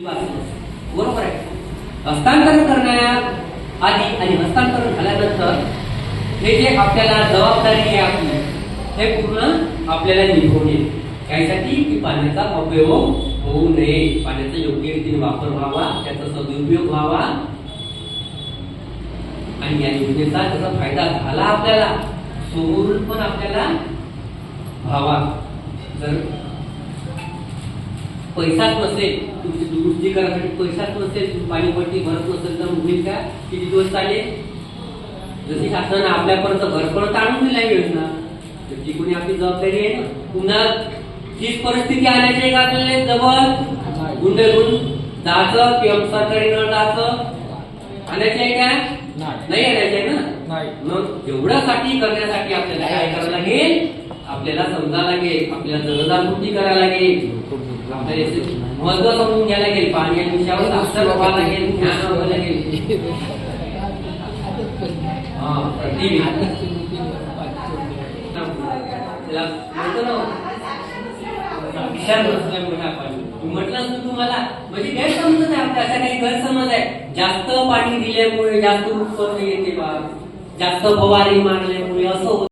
बरोबर आहे. हस्तांतरण करण्यात आधी आणि हस्तांतरण झाल्यानंतर हे जे आपल्याला जबाबदारी आहे आपली हे पूर्ण आपल्याला निभवणे त्यासाठी की पाण्याचा अपयोग होऊ नये. पाण्याचा योग्य रीतीने वापर व्हावा त्याचा सदुपयोग व्हावा. आणि या योजनेचा त्याचा फायदा झाला आपल्याला समोरून पण आपल्याला व्हावा. जर पैसाच नसेल तुमची दुरुस्ती करायसाठी पैसाच नसेल तुम्ही पाणीपट्टी भरत नसेल तर होईल का किती दिवस चालेल? जशी शासनानं आपल्यापर्यंत घरपर्यंत आणून दिल्या योजना तर ती कोणी आपली जबाबदारी आहे ना? पुन्हा तीच परिस्थिती आणायची आहे का आपल्याला जवळ गुंडे घेऊन जायचं किंवा सरकारी नळ जायचं? आणायची आहे का नाही आणायची आहे ना मग एवढ्यासाठी करण्यासाठी आपल्याला काय करावं लागेल? आपल्याला समजा लागेल आपल्याला जनजागृती करायला लागेल. महत्त्व समजून घ्यायला लागेल पाणी आणि विषयावर अक्षर व्हावं लागेल ज्ञान व्हावं लागेल. हा, प्रतिबिंब. नसल्यामुळे हा म्हटलं असतं तुम्हाला म्हणजे गैरसमज आहे आपल्या अशा काही गैरसमज आहे. जास्त पाणी दिल्यामुळे जास्त उत्पन्न येते बा. जास्त फवारी मारल्यामुळे असं